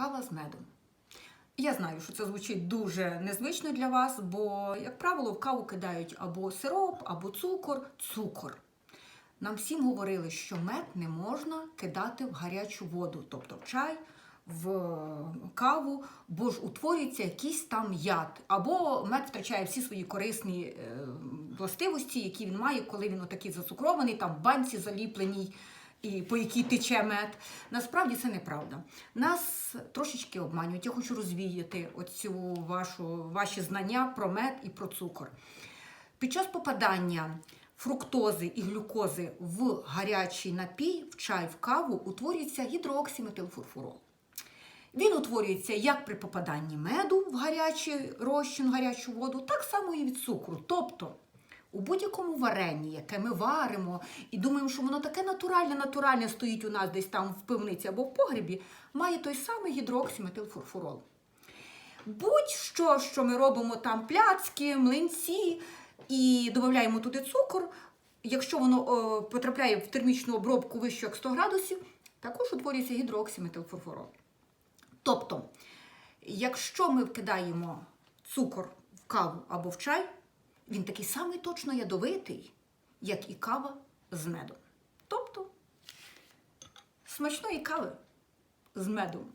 Кава з медом. Я знаю, що це звучить дуже незвично для вас, бо, як правило, в каву кидають або сироп, або цукор, цукор. Нам всім говорили, що мед не можна кидати в гарячу воду, тобто в чай, в каву, бо ж утворюється якийсь там яд. Або мед втрачає всі свої корисні е, властивості, які він має, коли він отакий зацукрований, там в банці заліпленій, і по якій тече мед. Насправді це неправда. Нас трошечки обманюють. Я хочу розвіяти оцю вашу, ваші знання про мед і про цукор. Під час попадання фруктози і глюкози в гарячий напій, в чай, в каву, утворюється гідроксиметилфурфурол. Він утворюється як при попаданні меду в гарячий розчин, в гарячу воду, так само і від цукру. Тобто у будь-якому варенні, яке ми варимо, і думаємо, що воно таке натуральне, натуральне стоїть у нас десь там в пивниці або в погребі, має той самий гідроксиметилфурфурол. Будь-що, що ми робимо там пляцки, млинці і додаємо туди цукор, якщо воно о, потрапляє в термічну обробку вище як 100 градусів, також утворюється гідроксиметилфурфурол. Тобто, якщо ми вкидаємо цукор в каву або в чай, він такий самий точно ядовитий, як і кава з медом. Тобто, смачної кави з медом.